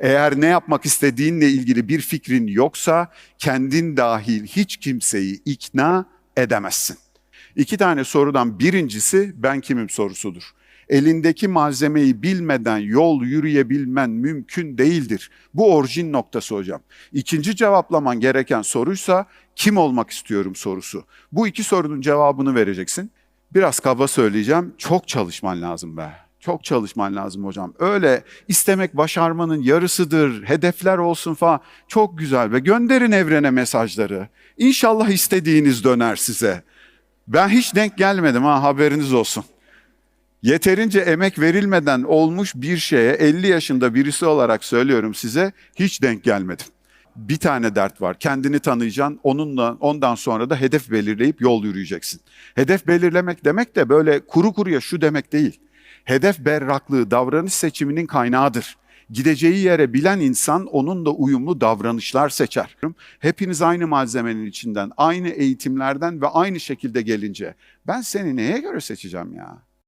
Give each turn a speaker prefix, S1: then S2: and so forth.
S1: Eğer ne yapmak istediğinle ilgili bir fikrin yoksa kendin dahil hiç kimseyi ikna edemezsin. İki tane sorudan birincisi ben kimim sorusudur. Elindeki malzemeyi bilmeden yol yürüyebilmen mümkün değildir. Bu orijin noktası hocam. İkinci cevaplaman gereken soruysa kim olmak istiyorum sorusu. Bu iki sorunun cevabını vereceksin. Biraz kaba söyleyeceğim. Çok çalışman lazım be. Çok çalışman lazım hocam. Öyle istemek başarmanın yarısıdır. Hedefler olsun falan. Çok güzel ve gönderin evrene mesajları. İnşallah istediğiniz döner size. Ben hiç denk gelmedim ha haberiniz olsun. Yeterince emek verilmeden olmuş bir şeye 50 yaşında birisi olarak söylüyorum size hiç denk gelmedim. Bir tane dert var. Kendini tanıyacaksın. Onunla ondan sonra da hedef belirleyip yol yürüyeceksin. Hedef belirlemek demek de böyle kuru kuruya şu demek değil. Hedef berraklığı davranış seçiminin kaynağıdır. Gideceği yere bilen insan onunla uyumlu davranışlar seçer. Hepiniz aynı malzemenin içinden, aynı eğitimlerden ve aynı şekilde gelince ben seni neye göre seçeceğim ya?